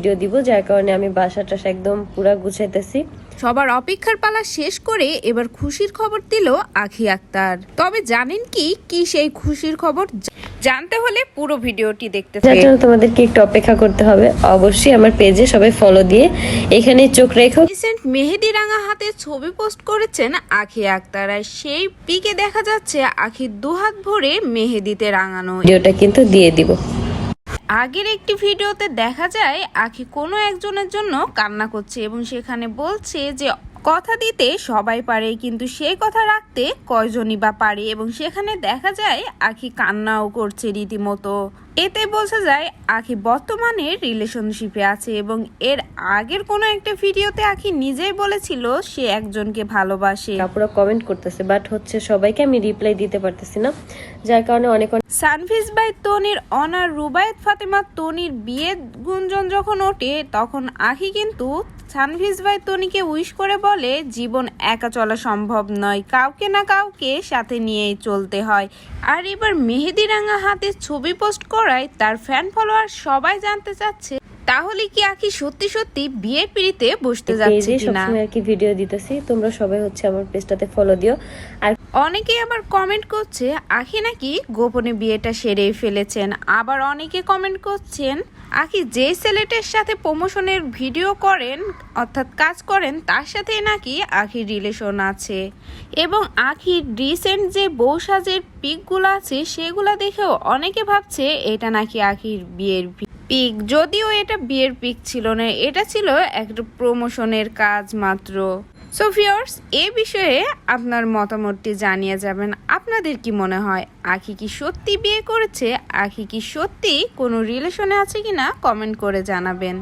Video দিব যার কারণে আমি বাসা টাসা একদম পুরা গুছাইতেছি। সবার অপেক্ষার পালা শেষ করে এবার খুশির খবর দিল আখি আক্তার। তবে জানেন কি কি সেই খুশির খবর? জানতে হলে পুরো ভিডিওটি দেখতে যার জন্য তোমাদেরকে একটু অপেক্ষা করতে হবে। অবশ্যই আমার পেজে সবাই ফলো দিয়ে এখানে চোখ রেখো। রিসেন্ট মেহেদি রাঙা হাতে ছবি পোস্ট করেছেন আখি আক্তার আর সেই পিকে দেখা যাচ্ছে আখির দুহাত ভরে মেহেদিতে রাঙানো। ভিডিওটা কিন্তু দিয়ে দিব। আগের একটি ভিডিওতে দেখা যায় আখি কোনো একজনের জন্য কান্না করছে এবং সেখানে বলছে যে কথা দিতে সবাই পারে কিন্তু সেই কথা রাখতে কয়জনই বা পারে? এবং সেখানে দেখা যায় আখি কান্নাও করছে রীতিমতো। এতে বোঝা যায় আখি বর্তমানে রিলেশনশিপে আছে এবং এর আগের কোনো একটা ভিডিওতে আখি নিজেই বলেছিল সে একজনকে ভালোবাসে। কাপুরা কমেন্ট করতেছে বাট হচ্ছে সবাইকে আমি রিপ্লাই দিতে পারতেছি না যার কারণে অনেক অনেক সানফিস বাই তনির অনার রুবায়েত ফাতেমা তনির বিয়ের গুঞ্জন যখন ওঠে তখন আখি কিন্তু সানফিস ভাই তনিকে উইশ করে বলে জীবন একা চলা সম্ভব নয়। কাউকে না কাউকে সাথে নিয়েই চলতে হয়। আর এবার মেহেদি রাঙা হাতে ছবি পোস্ট করায় তার ফ্যান ফলোয়ার সবাই জানতে চাচ্ছে তাহলে কি আখি সত্যি সত্যি বিয়ে পিড়িতে বসতে যাচ্ছে কিনা? আর কি ভিডিও দিতেছি। তোমরা সবাই হচ্ছে আমার পেজটাতে ফলো দিও। আর অনেকেই আবার কমেন্ট করছে, আখি নাকি গোপনে বিয়েটা সেরে ফেলেছেন। আবার অনেকে কমেন্ট করছেন, আখি যে ছেলেটার সাথে প্রমোশনের ভিডিও করেন, অর্থাৎ কাজ করেন, তার সাথে নাকি আখির রিলেশন আছে। এবং আখির রিসেন্ট যে বউ সাজের পিকগুলো আছে, সেগুলো দেখেও অনেকে ভাবছে, এটা নাকি আখির বিয়ের পিক। যদিও এটা বিয়ের পিক ছিল না, এটা ছিল একটা প্রমোশনের কাজ মাত্র। সো ভিউয়ার্স এ বিষয়ে আপনার মতামতটি জানিয়ে যাবেন। আপনাদের কি মনে হয়, আখি কি সত্যি বিয়ে করেছে? আখি কি সত্যি কোনো রিলেশনে আছে কিনা? কমেন্ট করে জানাবেন।